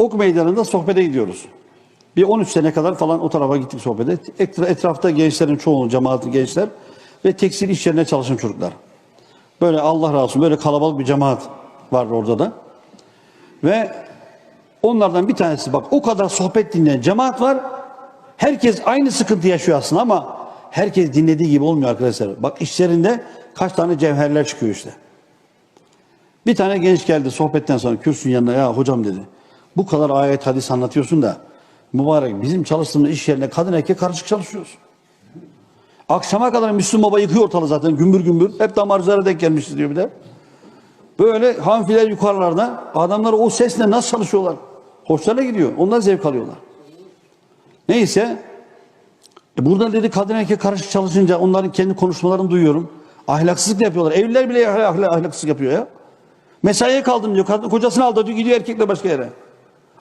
Ok meydanında sohbete gidiyoruz. Bir 13 sene kadar falan o tarafa gittik sohbete. Etra- Etrafta gençlerin çoğunluğu, cemaatin gençler ve tekstil iş yerine çalışan çocuklar. Böyle Allah razı olsun böyle kalabalık bir cemaat var orada da. Ve onlardan bir tanesi bak o kadar sohbet dinleyen cemaat var. Herkes aynı sıkıntı yaşıyor aslında ama herkes dinlediği gibi olmuyor arkadaşlar. Bak işlerinde kaç tane cevherler çıkıyor işte. Bir tane genç geldi sohbetten sonra kürsünün yanına ya hocam dedi. Bu kadar ayet hadis anlatıyorsun da mübarek bizim çalıştığımız iş yerine kadın erkek karışık çalışıyoruz. Akşama kadar Müslüm Baba yıkıyor ortalığı zaten gümbür gümbür. Hep damarcılara denk gelmişiz diyor bir de. Böyle hanfiler yukarılarda adamlar o sesle nasıl çalışıyorlar? Hoşlarına gidiyor. Onlar zevk alıyorlar. Neyse e burada dedi kadın erkek karışık çalışınca onların kendi konuşmalarını duyuyorum. Ahlaksızlık yapıyorlar. Evliler bile ahl- ahlaksızlık yapıyor ya. Mesaiye kaldım diyor. Kadın, kocasını aldı diyor gidiyor erkekle başka yere.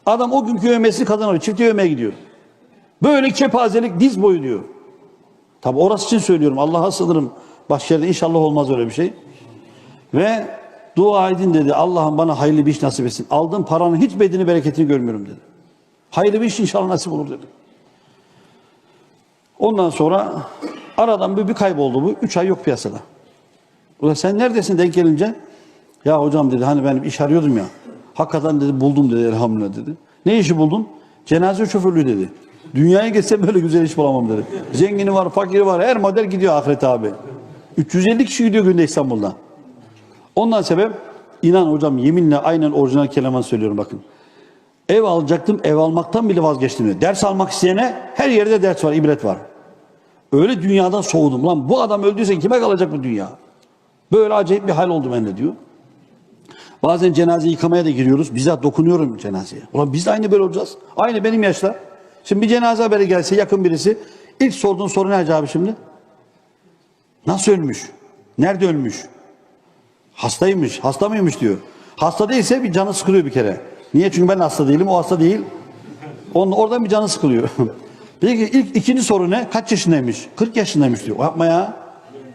Adam o günkü yövmesini kadın alıyor. Çift yövmeye gidiyor. Böyle kepazelik diz boyu diyor. Tabi orası için söylüyorum. Allah'a sığınırım. Başka yerde inşallah olmaz öyle bir şey. Ve dua edin dedi. Allah'ım bana hayırlı bir iş nasip etsin. Aldığım paranın hiç bedini bereketini görmüyorum dedi. Hayırlı bir iş inşallah nasip olur dedi. Ondan sonra aradan bir, bir kayboldu bu. Üç ay yok piyasada. Ulan sen neredesin denk gelince? Ya hocam dedi hani ben iş arıyordum ya. Hakikaten dedi buldum dedi elhamdülillah dedi. Ne işi buldun? Cenaze şoförlüğü dedi. Dünyaya geçse böyle güzel iş bulamam dedi. Zengini var, fakiri var, her model gidiyor ahiret abi. 350 kişi gidiyor günde İstanbul'dan. Ondan sebep inan hocam yeminle aynen orijinal kelimanı söylüyorum bakın. Ev alacaktım, ev almaktan bile vazgeçtim diyor. Ders almak isteyene her yerde ders var, ibret var. Öyle dünyadan soğudum lan. Bu adam öldüyse kime kalacak bu dünya? Böyle acayip bir hal oldu bende diyor. Bazen cenaze yıkamaya da giriyoruz. Bizzat dokunuyorum cenazeye. Ulan biz de aynı böyle olacağız. Aynı benim yaşlar. Şimdi bir cenaze haberi gelse yakın birisi. ilk sorduğun soru ne acaba şimdi? Nasıl ölmüş? Nerede ölmüş? Hastaymış. Hasta mıymış diyor. Hasta değilse bir canı sıkılıyor bir kere. Niye? Çünkü ben hasta değilim. O hasta değil. Onun, oradan bir canı sıkılıyor. Peki ilk ikinci soru ne? Kaç yaşındaymış? 40 yaşındaymış diyor. Yapma ya.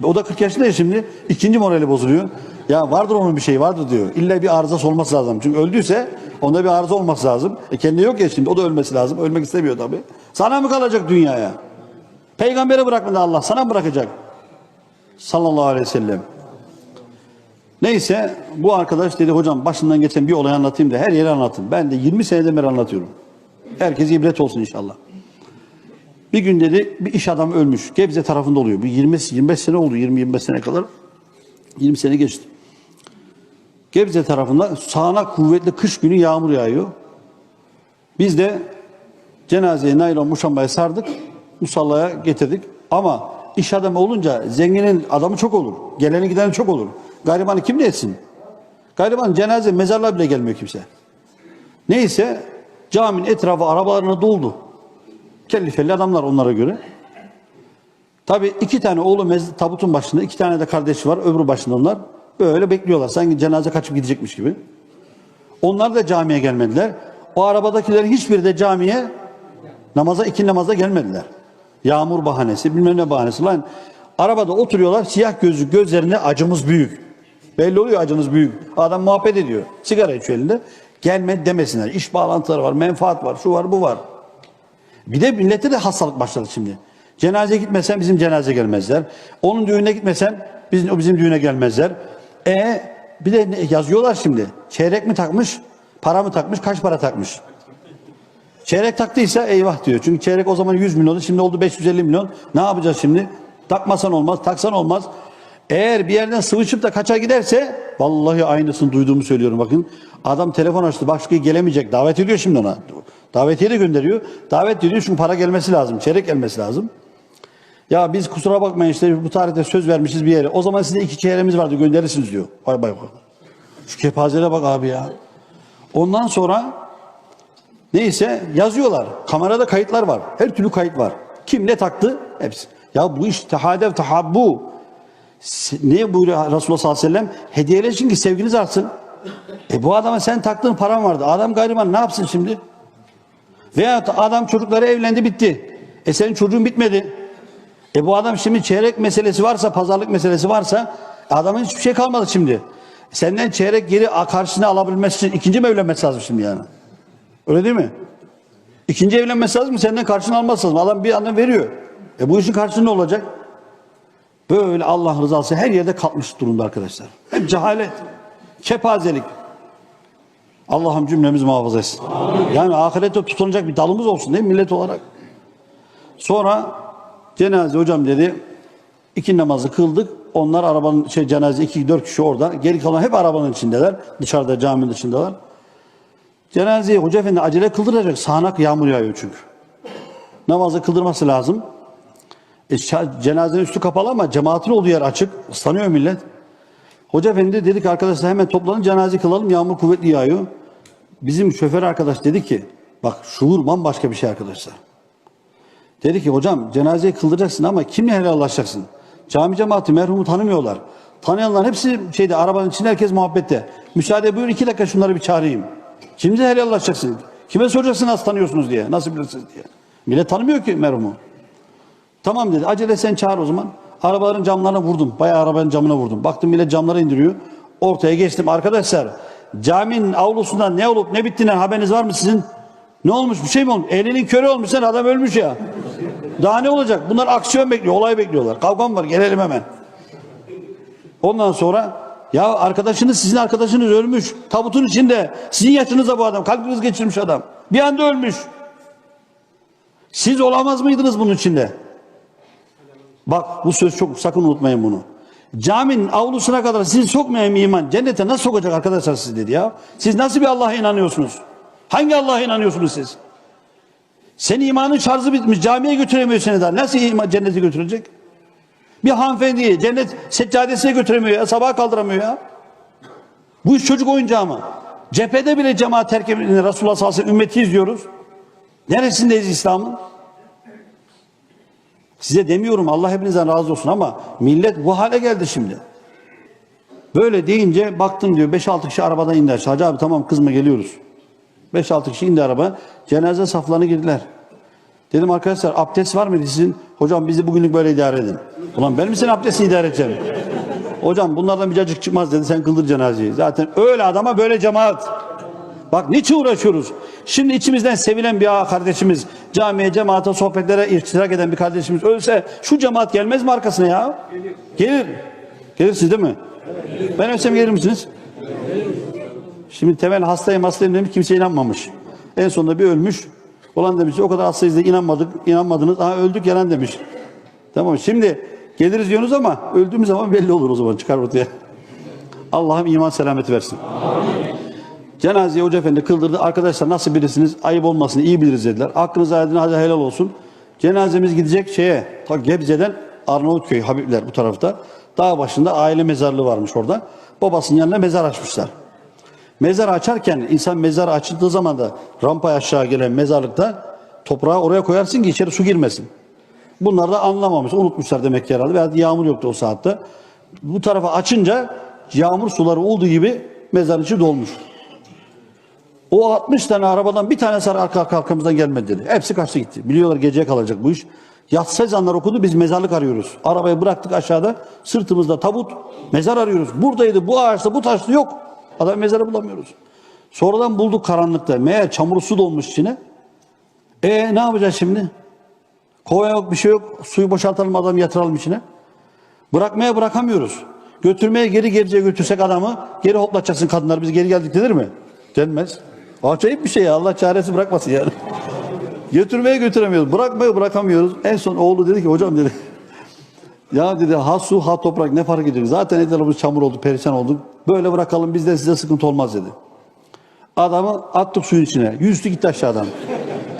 O da 40 yaşında ya şimdi. İkinci morali bozuluyor. Ya vardır onun bir şey vardır diyor. İlla bir arızası olması lazım. Çünkü öldüyse onda bir arıza olması lazım. E kendi yok ya şimdi o da ölmesi lazım. Ölmek istemiyor tabii. Sana mı kalacak dünyaya? Peygambere bırakmadı Allah. Sana mı bırakacak? Sallallahu aleyhi ve sellem. Neyse bu arkadaş dedi hocam başından geçen bir olay anlatayım da her yeri anlatın. Ben de 20 seneden beri anlatıyorum. Herkes ibret olsun inşallah. Bir gün dedi bir iş adamı ölmüş. Gebze tarafında oluyor. Bir 20 25 sene oldu. 20-25 sene kadar. 20 sene geçti. Gebze tarafında sağanak kuvvetli kış günü yağmur yağıyor. Biz de cenazeye naylon muşambaya sardık. Musallaya getirdik. Ama iş adamı olunca zenginin adamı çok olur. Geleni gideni çok olur. Garibanı kim ne etsin? Gariban cenaze mezarlığa bile gelmiyor kimse. Neyse caminin etrafı arabalarına doldu. Kellifeli adamlar onlara göre. Tabi iki tane oğlu mez- tabutun başında, iki tane de kardeşi var, öbürü başında onlar. Böyle bekliyorlar. Sanki cenaze kaçıp gidecekmiş gibi. Onlar da camiye gelmediler. O arabadakilerin hiçbiri de camiye namaza, iki namaza gelmediler. Yağmur bahanesi, bilmem ne bahanesi. Lan arabada oturuyorlar, siyah gözlü gözlerinde acımız büyük. Belli oluyor acınız büyük. Adam muhabbet ediyor. Sigara içiyor elinde. Gelme demesinler. İş bağlantıları var, menfaat var, şu var, bu var. Bir de millette de hastalık başladı şimdi. Cenazeye gitmesen bizim cenaze gelmezler. Onun düğününe gitmesen bizim, o bizim düğüne gelmezler. E bir de yazıyorlar şimdi. Çeyrek mi takmış, para mı takmış, kaç para takmış. Çeyrek taktıysa eyvah diyor. Çünkü çeyrek o zaman 100 milyondu, şimdi oldu 550 milyon. Ne yapacağız şimdi? Takmasan olmaz, taksan olmaz. Eğer bir yerden sıvışıp da kaça giderse vallahi aynısını duyduğumu söylüyorum bakın. Adam telefon açtı başka gelemeyecek davet ediyor şimdi ona. Davetiye de gönderiyor. Davet ediyor çünkü para gelmesi lazım. Çeyrek gelmesi lazım. Ya biz kusura bakmayın işte bu tarihte söz vermişiz bir yere. O zaman size iki çeyreğimiz vardı gönderirsiniz diyor. Bay bay. Şu kepazele bak abi ya. Ondan sonra neyse yazıyorlar. Kamerada kayıtlar var. Her türlü kayıt var. Kim ne taktı? Hepsi. Ya bu iş tehadev tahabbu. Ne buyuruyor Resulullah sallallahu aleyhi ve sellem? Hediyeleşin ki sevginiz artsın. E bu adama sen taktığın paran vardı. Adam gariban ne yapsın şimdi? Da adam çocukları evlendi bitti. E senin çocuğun bitmedi. E bu adam şimdi çeyrek meselesi varsa, pazarlık meselesi varsa adamın hiçbir şey kalmadı şimdi. Senden çeyrek geri karşısına alabilmesi için ikinci mi evlenmesi lazım şimdi yani? Öyle değil mi? İkinci evlenmesi lazım? Senden karşını alması lazım. Adam bir anda veriyor. E bu işin karşılığı ne olacak? Böyle Allah rızası her yerde kalkmış durumda arkadaşlar. Hep cehalet, kepazelik. Allah'ım cümlemizi muhafaza etsin. Yani ahirette tutunacak bir dalımız olsun değil mi millet olarak? Sonra cenaze hocam dedi. iki namazı kıldık. Onlar arabanın şey cenaze iki dört kişi orada. Geri kalan hep arabanın içindeler. Dışarıda caminin dışındalar. Cenazeyi hoca efendi acele kıldıracak. Sağanak yağmur yağıyor çünkü. Namazı kıldırması lazım. E, cenazenin üstü kapalı ama cemaatin olduğu yer açık. Islanıyor millet. Hoca efendi dedi ki arkadaşlar hemen toplanın cenaze kılalım. Yağmur kuvvetli yağıyor. Bizim şoför arkadaş dedi ki bak şuur bambaşka bir şey arkadaşlar. Dedi ki hocam cenazeyi kıldıracaksın ama kimle helallaşacaksın? Cami cemaati merhumu tanımıyorlar. Tanıyanların hepsi şeyde arabanın içinde herkes muhabbette. Müsaade buyur iki dakika şunları bir çağırayım. Kimle helallaşacaksın? Kime soracaksın nasıl tanıyorsunuz diye. Nasıl bilirsiniz diye. Millet tanımıyor ki merhumu. Tamam dedi. Acele sen çağır o zaman. Arabaların camlarına vurdum. Bayağı arabanın camına vurdum. Baktım millet camları indiriyor. Ortaya geçtim. Arkadaşlar caminin avlusundan ne olup ne bittiğinden haberiniz var mı sizin? Ne olmuş? Bir şey mi olmuş? Elinin körü olmuş. Sen adam ölmüş ya. Daha ne olacak? Bunlar aksiyon bekliyor. Olay bekliyorlar. Kavgam var. Gelelim hemen. Ondan sonra ya arkadaşınız sizin arkadaşınız ölmüş. Tabutun içinde. Sizin yaşınızda bu adam. Kalp geçirmiş adam. Bir anda ölmüş. Siz olamaz mıydınız bunun içinde? Bak bu söz çok sakın unutmayın bunu. Caminin avlusuna kadar sizi sokmayan iman cennete nasıl sokacak arkadaşlar siz dedi ya. Siz nasıl bir Allah'a inanıyorsunuz? Hangi Allah'a inanıyorsunuz siz? Senin imanın şarjı bitmiş camiye götüremiyor seni daha. Nasıl iman, cennete götürecek? Bir hanımefendiyi cennet seccadesine götüremiyor ya. Sabaha kaldıramıyor ya. Bu iş çocuk oyuncağı mı? Cephede bile cemaat terk edildiğinde Resulullah sallallahu aleyhi ve sellem ümmeti izliyoruz. Neresindeyiz İslam'ın? Size demiyorum Allah hepinizden razı olsun ama millet bu hale geldi şimdi. Böyle deyince baktım diyor 5-6 kişi arabadan indi. Hacı abi tamam kızma geliyoruz. 5-6 kişi indi araba. Cenaze saflarına girdiler. Dedim arkadaşlar abdest var mı sizin? Hocam bizi bugünlük böyle idare edin. Ulan ben mi senin abdestini idare edeceğim? Hocam bunlardan bir cacık çıkmaz dedi. Sen kıldır cenazeyi. Zaten öyle adama böyle cemaat. Bak niçin uğraşıyoruz? Şimdi içimizden sevilen bir ağa kardeşimiz, camiye, cemaate, sohbetlere iştirak eden bir kardeşimiz ölse şu cemaat gelmez mi arkasına ya? Gelir. Gelir. Gelirsiniz değil mi? Ben ölsem gelir misiniz? Şimdi temel hastayım hastayım demiş kimse inanmamış. En sonunda bir ölmüş. Olan demiş o kadar hastayız da inanmadık, inanmadınız. Aha öldük yalan demiş. Tamam şimdi geliriz diyorsunuz ama öldüğümüz zaman belli olur o zaman çıkar ortaya. Allah'ım iman selameti versin. Cenazeyi Hoca Efendi kıldırdı. Arkadaşlar nasıl birisiniz? Ayıp olmasın iyi biliriz dediler. Aklınıza aydın hadi helal olsun. Cenazemiz gidecek şeye ta Gebze'den Arnavutköy Habibler bu tarafta. Dağ başında aile mezarlığı varmış orada. Babasının yanına mezar açmışlar. Mezar açarken insan mezar açıldığı zaman da rampaya aşağı gelen mezarlıkta toprağı oraya koyarsın ki içeri su girmesin. Bunlar da anlamamış, unutmuşlar demek ki herhalde. Veya yağmur yoktu o saatte. Bu tarafa açınca yağmur suları olduğu gibi mezarın içi dolmuş. O 60 tane arabadan bir tanesi arka arka arkamızdan gelmedi dedi. Hepsi kaçtı gitti. Biliyorlar geceye kalacak bu iş. Yatsı ezanlar okudu biz mezarlık arıyoruz. Arabayı bıraktık aşağıda sırtımızda tabut mezar arıyoruz. Buradaydı bu ağaçta bu taşta yok. Adam mezarı bulamıyoruz. Sonradan bulduk karanlıkta. Meğer çamur su dolmuş içine. E ne yapacağız şimdi? Kova yok bir şey yok. Suyu boşaltalım adamı yatıralım içine. Bırakmaya bırakamıyoruz. Götürmeye geri Gebze'ye götürsek adamı geri hoplatacaksın kadınlar biz geri geldik denir mi? Denmez. Acayip bir şey ya Allah çaresi bırakmasın yani. Götürmeye götüremiyoruz. Bırakmaya bırakamıyoruz. En son oğlu dedi ki hocam dedi. Ya dedi ha su ha toprak ne fark ediyor? Zaten etrafımız çamur oldu perişan olduk. Böyle bırakalım bizden size sıkıntı olmaz dedi. Adamı attık suyun içine. Yüzdü gitti aşağıdan.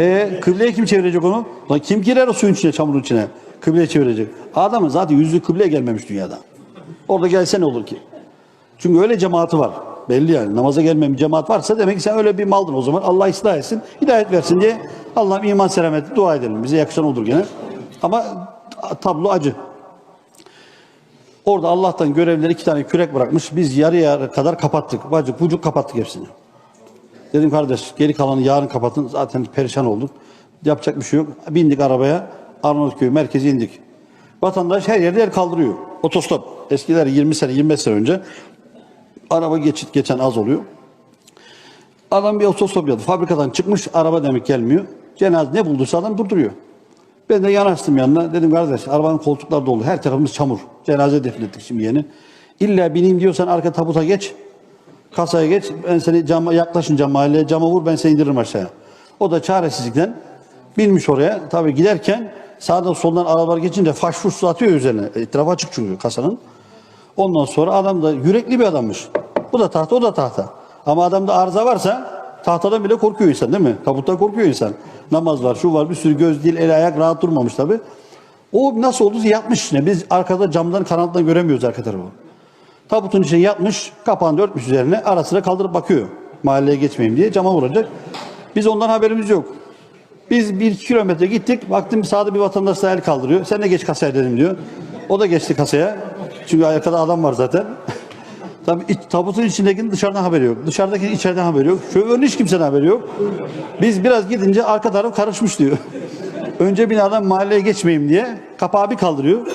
E kıbleye kim çevirecek onu? Lan kim girer o suyun içine, çamurun içine? Kıbleye çevirecek. Adamın zaten yüzü kıbleye gelmemiş dünyada. Orada gelse ne olur ki? Çünkü öyle cemaati var. Belli yani. Namaza gelmeyen bir cemaat varsa demek ki sen öyle bir maldın o zaman. Allah ıslah etsin, hidayet versin diye Allah'ım iman selameti dua edelim. Bize yakışan olur gene. Ama tablo acı. Orada Allah'tan görevliler iki tane kürek bırakmış. Biz yarı yarı kadar kapattık. Bacık bucuk kapattık hepsini. Dedim kardeş geri kalanı yarın kapatın. Zaten perişan olduk. Yapacak bir şey yok. Bindik arabaya. Arnavutköy merkeze indik. Vatandaş her yerde el kaldırıyor. Otostop. Eskiler 20 sene 25 sene önce araba geçit geçen az oluyor. Adam bir otostop yaptı. Fabrikadan çıkmış araba demek gelmiyor. Cenaze ne bulduysa adam durduruyor. Ben de yanaştım yanına. Dedim kardeş arabanın koltukları dolu. Her tarafımız çamur. Cenaze defnettik şimdi yeni. İlla bineyim diyorsan arka tabuta geç. Kasaya geç. Ben seni cama yaklaşınca mahalleye cama vur ben seni indiririm aşağıya. O da çaresizlikten binmiş oraya. Tabii giderken sağdan soldan arabalar geçince faş fuş atıyor üzerine. Etrafı açık çünkü kasanın. Ondan sonra adam da yürekli bir adammış. Bu da tahta, o da tahta. Ama adamda arıza varsa tahtadan bile korkuyor insan değil mi? Tabuttan korkuyor insan. Namaz var, şu var, bir sürü göz, dil, el, ayak rahat durmamış tabii. O nasıl oldu? Yatmış içine. Biz arkada camdan karanlıktan göremiyoruz arka tarafı. Tabutun içine yatmış, kapağını örtmüş üzerine. Ara sıra kaldırıp bakıyor. Mahalleye geçmeyeyim diye cama vuracak. Biz ondan haberimiz yok. Biz bir kilometre gittik. Baktım sağda bir vatandaş da el kaldırıyor. Sen de geç kasaya dedim diyor. O da geçti kasaya. Çünkü arkada adam var zaten. Tabii iç, tabutun içindekinin dışarıdan haberi yok. Dışarıdakinin içeriden haberi yok. Şoförün hiç kimsenin haberi yok. Biz biraz gidince arka taraf karışmış diyor. Önce bir adam mahalleye geçmeyeyim diye kapağı bir kaldırıyor.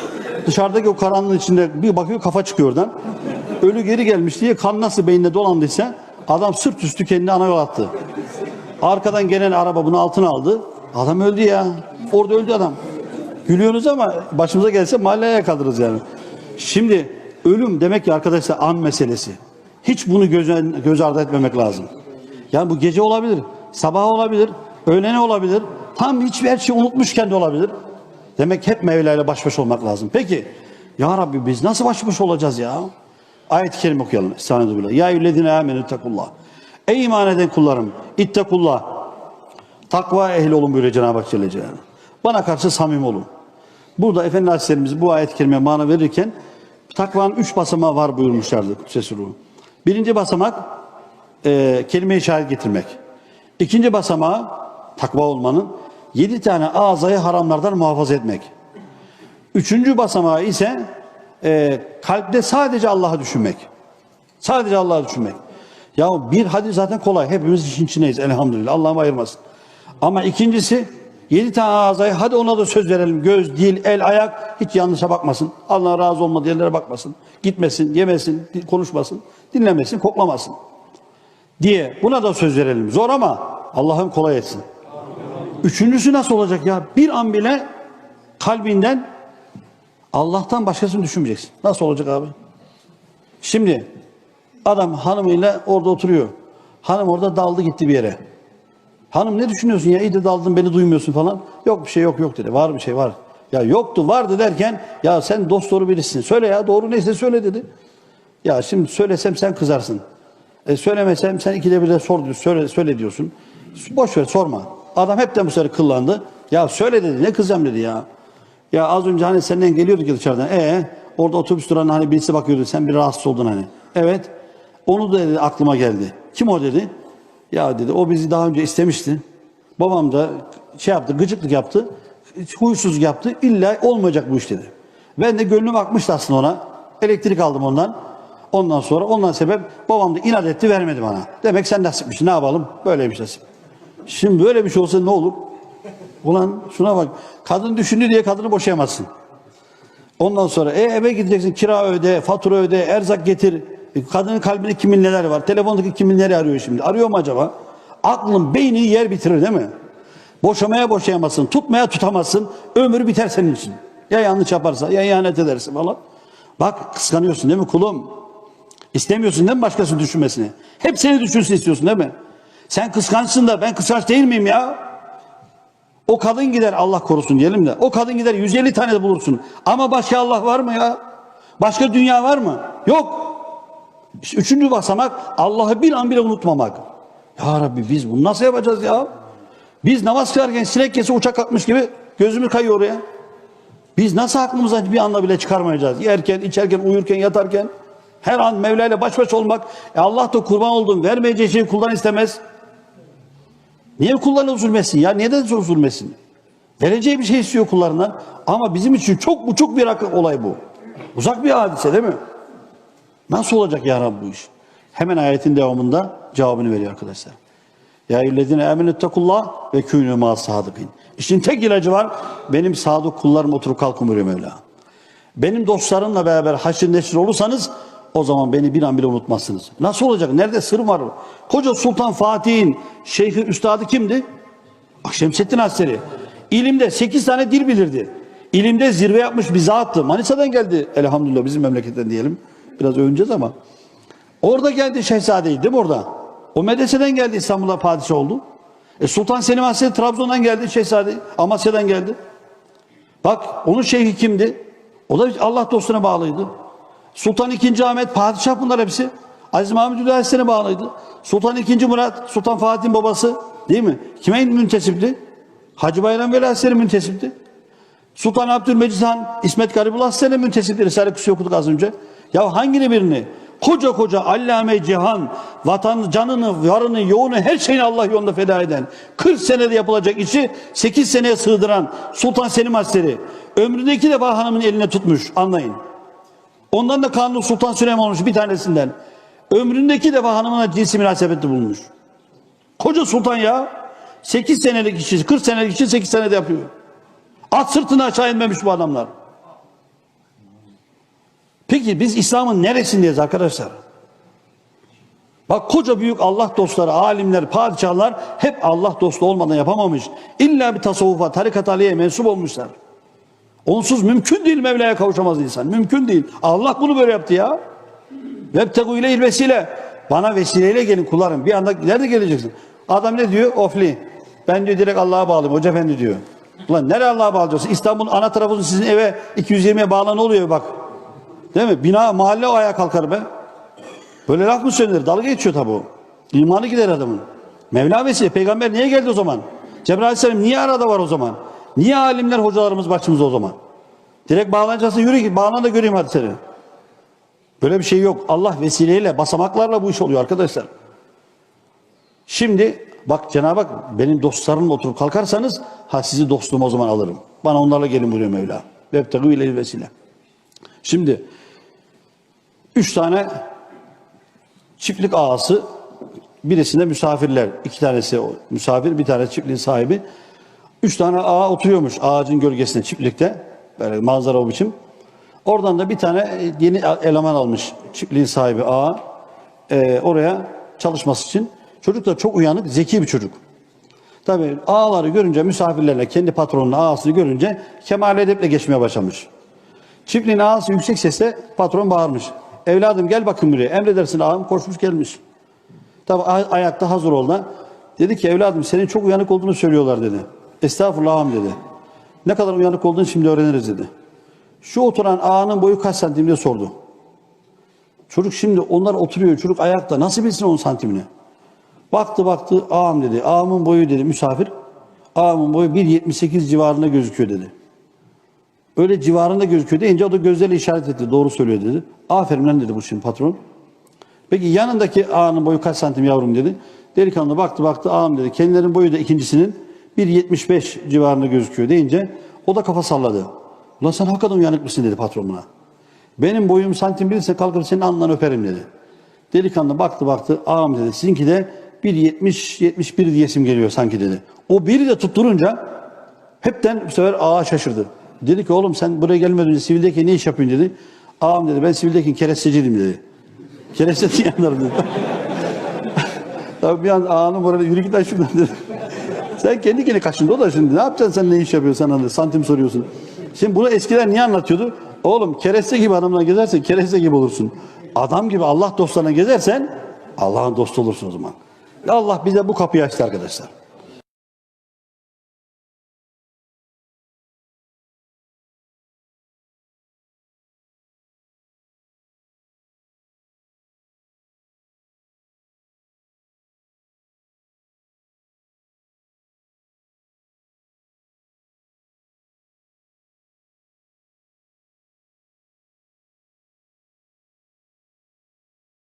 Dışarıdaki o karanlığın içinde bir bakıyor kafa çıkıyor oradan. Ölü geri gelmiş diye kan nasıl beynine dolandıysa adam sırt üstü kendini ana yol attı. Arkadan gelen araba bunu altına aldı. Adam öldü ya. Orada öldü adam. Gülüyorsunuz ama başımıza gelse mahalleye kaldırırız yani. Şimdi ölüm demek ki arkadaşlar an meselesi. Hiç bunu göz, göz ardı etmemek lazım. Yani bu gece olabilir, sabah olabilir, öğlene olabilir. Tam hiçbir her şeyi unutmuşken de olabilir. Demek hep Mevla ile baş başa olmak lazım. Peki ya Rabbi biz nasıl baş başa olacağız ya? Ayet-i kerime okuyalım. Estağfirullah. Ya yüllezine amenü tekullah. Ey iman eden kullarım, ittakullah. Takva ehli olun buyuruyor Cenab-ı Hak Celle. Bana karşı samimi olun. Burada Efendi Hazretlerimiz bu ayet-i kerimeye mana verirken takvanın üç basamağı var buyurmuşlardı Kudsesi Ruhu. Birinci basamak e, kelime-i şahit getirmek. İkinci basamağı takva olmanın yedi tane ağzayı haramlardan muhafaza etmek. Üçüncü basamağı ise e, kalpte sadece Allah'ı düşünmek. Sadece Allah'ı düşünmek. Ya bir hadis zaten kolay. Hepimiz işin içindeyiz elhamdülillah. Allah'ım ayırmasın. Ama ikincisi yedi tane ağzayı hadi ona da söz verelim. Göz, dil, el, ayak hiç yanlışa bakmasın. Allah razı olmadığı yerlere bakmasın. Gitmesin, yemesin, konuşmasın, dinlemesin, koklamasın. Diye buna da söz verelim. Zor ama Allah'ım kolay etsin. Üçüncüsü nasıl olacak ya? Bir an bile kalbinden Allah'tan başkasını düşünmeyeceksin. Nasıl olacak abi? Şimdi adam hanımıyla orada oturuyor. Hanım orada daldı gitti bir yere. Hanım ne düşünüyorsun ya iyi de daldın beni duymuyorsun falan. Yok bir şey yok yok dedi. Var bir şey var. Ya yoktu vardı derken ya sen dost doğru birisin. Söyle ya doğru neyse söyle dedi. Ya şimdi söylesem sen kızarsın. E söylemesem sen ikide bir de sor diyor, söyle, söyle diyorsun. Boş ver sorma. Adam hepten bu sefer kıllandı. Ya söyle dedi ne kızacağım dedi ya. Ya az önce hani senden geliyorduk ya dışarıdan. E orada otobüs durağında hani birisi bakıyordu sen bir rahatsız oldun hani. Evet. Onu da dedi aklıma geldi. Kim o dedi? Ya dedi o bizi daha önce istemişti. Babam da şey yaptı gıcıklık yaptı. Huysuz yaptı. İlla olmayacak bu iş dedi. Ben de gönlüm akmıştı aslında ona. Elektrik aldım ondan. Ondan sonra ondan sebep babam da inat etti vermedi bana. Demek sen nasipmiş ne yapalım? Böyleymiş nasip. Şimdi böyle bir şey olsa ne olur? Ulan şuna bak. Kadın düşündü diye kadını boşayamazsın. Ondan sonra e, eve gideceksin kira öde, fatura öde, erzak getir. Kadının kalbinde kimin neler var? Telefondaki kimin neleri arıyor şimdi? Arıyor mu acaba? Aklın beyni yer bitirir değil mi? Boşamaya boşayamazsın, tutmaya tutamazsın. Ömür biter senin için. Ya yanlış yaparsa ya ihanet edersin falan. Bak kıskanıyorsun değil mi kulum? İstemiyorsun değil mi başkasını düşünmesini? Hep seni düşünsün istiyorsun değil mi? Sen kıskançsın da ben kıskanç değil miyim ya? O kadın gider Allah korusun diyelim de. O kadın gider 150 tane de bulursun. Ama başka Allah var mı ya? Başka dünya var mı? Yok. İşte üçüncü basamak Allah'ı bir an bile unutmamak. Ya Rabbi biz bunu nasıl yapacağız ya? Biz namaz kılarken sinek kesi uçak kalkmış gibi gözümüz kayıyor oraya. Biz nasıl aklımıza bir anda bile çıkarmayacağız? Yerken, içerken, uyurken, yatarken her an Mevla ile baş başa olmak. E Allah da kurban oldum. Vermeyeceği şeyi kuldan istemez. Niye kullarına zulmetsin ya? Neden zulmetsin? Vereceği bir şey istiyor kullarından. Ama bizim için çok buçuk bir ak- olay bu. Uzak bir hadise değil mi? Nasıl olacak ya Rabbi bu iş? Hemen ayetin devamında cevabını veriyor arkadaşlar. Ya illezine eminettekullah ve kûnû mâ sadıkîn. İşin tek ilacı var. Benim sadık kullarım oturup kalkın buyuruyor Mevla. Benim dostlarımla beraber haşir neşir olursanız o zaman beni bir an bile unutmazsınız. Nasıl olacak? Nerede sır var? Koca Sultan Fatih'in şeyhi üstadı kimdi? Akşemseddin Haseri. İlimde 8 tane dil bilirdi. İlimde zirve yapmış bir zattı. Manisa'dan geldi elhamdülillah bizim memleketten diyelim. Biraz övüneceğiz ama. Orada geldi şehzadeydi değil mi orada? O medreseden geldi İstanbul'a padişah oldu. E Sultan Selim Haseri Trabzon'dan geldi şehzade. Amasya'dan geldi. Bak onun şeyhi kimdi? O da Allah dostuna bağlıydı. Sultan II. Ahmet padişah bunlar hepsi. Aziz Mahmud Hüdayi'sine bağlıydı. Sultan II. Murat, Sultan Fatih'in babası değil mi? Kime müntesipti? Hacı Bayram Veli Hasene müntesipti. Sultan Abdülmecid Han, İsmet Garibullah Hasene müntesipti. Risale Kusu'yu okuduk az önce. Ya hangini birini? Koca koca allame cihan, vatan, canını, varını, yoğunu, her şeyini Allah yolunda feda eden, 40 senede yapılacak işi 8 seneye sığdıran Sultan Selim Haseri, ömründe iki defa hanımın eline tutmuş, anlayın. Ondan da Kanuni Sultan Süleyman olmuş bir tanesinden. Ömründe iki defa hanımına cinsi münasebette bulunmuş. Koca sultan ya. 8 senelik işi, 40 senelik işi 8 senede yapıyor. At sırtını aşağı inmemiş bu adamlar. Peki biz İslam'ın neresindeyiz arkadaşlar? Bak koca büyük Allah dostları, alimler, padişahlar hep Allah dostu olmadan yapamamış. İlla bir tasavvufa, tarikat aliye mensup olmuşlar. Onsuz mümkün değil Mevla'ya kavuşamaz insan. Mümkün değil. Allah bunu böyle yaptı ya. Vebtegu ile vesile. Bana vesileyle gelin kullarım. Bir anda nerede geleceksin? Adam ne diyor? Ofli. Ben diyor direkt Allah'a bağlıyım. Hoca efendi diyor. Ulan nereye Allah'a bağlayacaksın? İstanbul'un ana tarafı sizin eve 220'ye bağlan oluyor bak. Değil mi? Bina mahalle o ayağa kalkar be. Böyle laf mı söylenir? Dalga geçiyor tabi o. İmanı gider adamın. Mevla vesile. Peygamber niye geldi o zaman? Cebrail Aleyhisselam niye arada var o zaman? Niye alimler, hocalarımız başımızda o zaman? Direkt bağlanacaksın yürü git. Bağlan da göreyim hadi seni. Böyle bir şey yok. Allah vesileyle, basamaklarla bu iş oluyor arkadaşlar. Şimdi bak Cenab-ı Hak benim dostlarımla oturup kalkarsanız ha sizi dostluğuma o zaman alırım. Bana onlarla gelin buyuruyor Mevla. Vebtegu ile vesile. Şimdi üç tane çiftlik ağası birisinde misafirler. iki tanesi misafir, bir tane çiftliğin sahibi. Üç tane ağa oturuyormuş ağacın gölgesinde çiftlikte. Böyle manzara o biçim. Oradan da bir tane yeni eleman almış çiftliğin sahibi ağa. Ee, oraya çalışması için. Çocuk da çok uyanık, zeki bir çocuk. Tabii ağaları görünce misafirlerle kendi patronunu ağasını görünce kemal edeple geçmeye başlamış. Çiftliğin ağası yüksek sesle patron bağırmış. Evladım gel bakın buraya. Emredersin ağam koşmuş gelmiş. Tabi ayakta hazır oldu. Dedi ki evladım senin çok uyanık olduğunu söylüyorlar dedi. Estağfurullah ağam dedi. Ne kadar uyanık olduğunu şimdi öğreniriz dedi. Şu oturan ağanın boyu kaç santim diye sordu. Çocuk şimdi onlar oturuyor. Çocuk ayakta. Nasıl bilsin 10 santimini? Baktı baktı ağam dedi. Ağamın boyu dedi misafir. Ağamın boyu 1.78 civarında gözüküyor dedi. Öyle civarında gözüküyor deyince o da gözleriyle işaret etti. Doğru söylüyor dedi. Aferin lan dedi bu şimdi patron. Peki yanındaki ağanın boyu kaç santim yavrum dedi. Delikanlı baktı baktı ağam dedi. Kendilerinin boyu da ikincisinin 1.75 civarında gözüküyor deyince o da kafa salladı. Ulan sen hakikaten uyanık mısın dedi patronuna. Benim boyum santim bilirse kalkıp senin alnından öperim dedi. Delikanlı baktı baktı ağam dedi. Sizinki de 1.70-71 diyesim geliyor sanki dedi. O biri de tutturunca hepten bu sefer ağa şaşırdı. Dedi ki oğlum sen buraya gelmeden önce sivildeki ne iş yapıyorsun dedi. Ağam dedi ben sivildeki keresteciydim dedi. Keresteci yanlarım dedi. Tabii bir an ağanın morali yürü git lan dedi. sen kendi kendine kaşındı o da şimdi ne yapacaksın sen ne iş yapıyorsun sana santim soruyorsun. Şimdi bunu eskiler niye anlatıyordu? Oğlum kereste gibi adamla gezersen kereste gibi olursun. Adam gibi Allah dostlarına gezersen Allah'ın dostu olursun o zaman. Allah bize bu kapıyı açtı arkadaşlar.